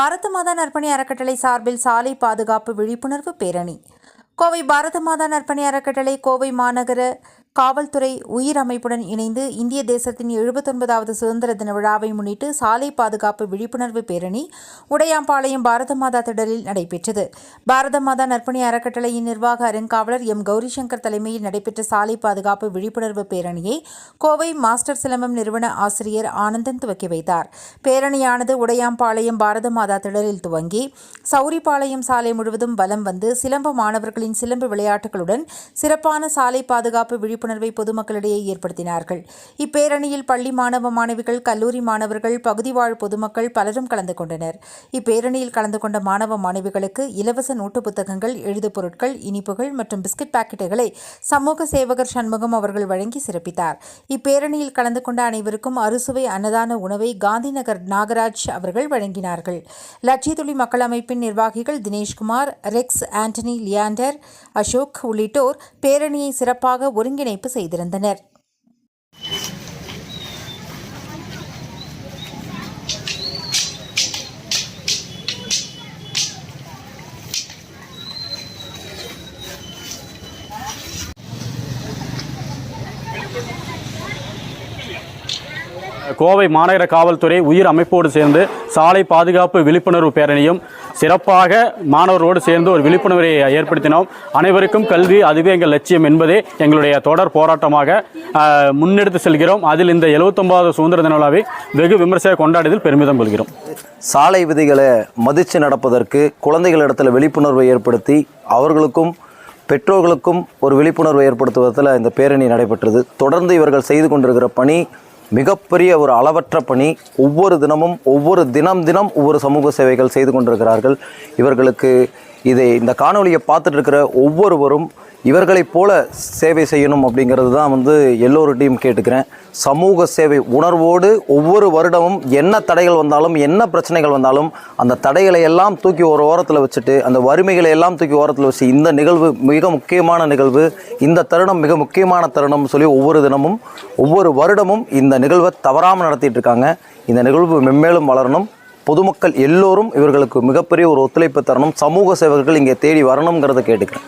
பாரத மாதா நற்பணி அறக்கட்டளை சார்பில் சாலை பாதுகாப்பு விழிப்புணர்வு பேரணி. கோவை பாரத மாதா நற்பணி அறக்கட்டளை கோவை மாநகர காவல்துறை உயிர் அமைப்புடன் இணைந்து இந்திய தேசத்தின் எழுபத்தொன்பதாவது சுதந்திர தின விழாவை முன்னிட்டு சாலை பாதுகாப்பு விழிப்புணர்வு பேரணி உடையாம்பாளையம் பாரத மாதா திடலில் நடைபெற்றது. பாரத மாதா நற்பணி அறக்கட்டளையின் நிர்வாக அருங்காவலர் எம் கௌரிசங்கர் தலைமையில் நடைபெற்ற சாலை பாதுகாப்பு விழிப்புணர்வு பேரணியை கோவை மாஸ்டர் சிலம்பம் நிறுவன ஆசிரியர் ஆனந்தன் துவக்கி வைத்தார். பேரணியானது உடையாம்பாளையம் பாரத மாதா திடலில் துவங்கி சௌரிபாளையம் சாலை முழுவதும் வலம் வந்து சிலம்ப மாணவர்களின் சிலம்பு விளையாட்டுகளுடன் சிறப்பான சாலை பாதுகாப்பு விழிப்புணர்வு பொதுமக்களிடையே ஏற்படுத்தினார்கள். இப்பேரணியில் பள்ளி மாணவ மாணவிகள் கல்லூரி மாணவர்கள் பகுதி வாழ் பொதுமக்கள் பலரும் கலந்து கொண்டனர். இப்பேரணியில் கலந்து கொண்ட மாணவ மாணவிகளுக்கு இலவச நோட்டு புத்தகங்கள் எழுது பொருட்கள் இனிப்புகள் மற்றும் பிஸ்கட் பாக்கெட்டுகளை சமூக சேவகர் சண்முகம் அவர்கள் வழங்கி சிறப்பித்தார். இப்பேரணியில் கலந்து கொண்ட அனைவருக்கும் அறுசுவை அன்னதான உணவை காந்திநகர் நாகராஜ் அவர்கள் வழங்கினார்கள். லட்சியத்துளி மக்கள் அமைப்பின் நிர்வாகிகள் Dineshkumar Rex Antony Leander Ashok உள்ளிட்டோர் பேரணியை சிறப்பாக ஒருங்கிணை ஒருங்கிணைப்பு செய்திருந்தனர். கோவை மாநகர காவல்துறை உயிர் அமைப்போடு சேர்ந்து சாலை பாதுகாப்பு விழிப்புணர்வு பேரணியும் சிறப்பாக மாணவர்களோடு சேர்ந்து ஒரு விழிப்புணர்வை ஏற்படுத்தினோம். அனைவருக்கும் கல்வி அதுவே எங்கள் லட்சியம் என்பதே எங்களுடைய தொடர் போராட்டமாக முன்னெடுத்து செல்கிறோம். அதில் இந்த 79வது சுதந்திர தின விழாவை வெகு விமர்சையாக கொண்டாடியதில் பெருமிதம் கொள்கிறோம். சாலை விதிகளை மதித்து நடப்பதற்கு குழந்தைகளிடத்தில் விழிப்புணர்வை ஏற்படுத்தி அவர்களுக்கும் பெற்றோர்களுக்கும் ஒரு விழிப்புணர்வை ஏற்படுத்துவதில் இந்த பேரணி நடைபெற்றது. தொடர்ந்து இவர்கள் செய்து கொண்டிருக்கிற பணி மிகப்பெரிய ஒரு அளவற்ற பணி ஒவ்வொரு தினமும் ஒவ்வொரு தினம் தினம் ஒவ்வொரு சமூக சேவைகள் செய்து கொண்டிருக்கிறார்கள். இவர்களுக்கு இதை இந்த காணொலியை பார்த்துட்டு இருக்கிற ஒவ்வொருவரும் இவர்களைப் போல சேவை செய்யணும் அப்படிங்கிறது தான் வந்து எல்லோருகிட்டையும் கேட்டுக்கிறேன். சமூக சேவை உணர்வோடு ஒவ்வொரு வருடமும் என்ன தடைகள் வந்தாலும் என்ன பிரச்சனைகள் வந்தாலும் அந்த தடைகளை எல்லாம் தூக்கி ஒரு ஓரத்தில் வச்சுட்டு அந்த வறுமைகளை எல்லாம் தூக்கி ஓரத்தில் வச்சு இந்த நிகழ்வு மிக முக்கியமான நிகழ்வு இந்த தருணம் மிக முக்கியமான தருணம் சொல்லி ஒவ்வொரு தினமும் ஒவ்வொரு வருடமும் இந்த நிகழ்வை தவறாமல் நடத்திட்டு இருக்காங்க. இந்த நிகழ்வு மென்மேலும் வளரணும். பொதுமக்கள் எல்லோரும் இவர்களுக்கு மிகப்பெரிய ஒரு ஒத்துழைப்பு தரணும். சமூக சேவகர்கள் இங்கே தேடி வரணுங்கிறத கேட்டுக்கிறேன்.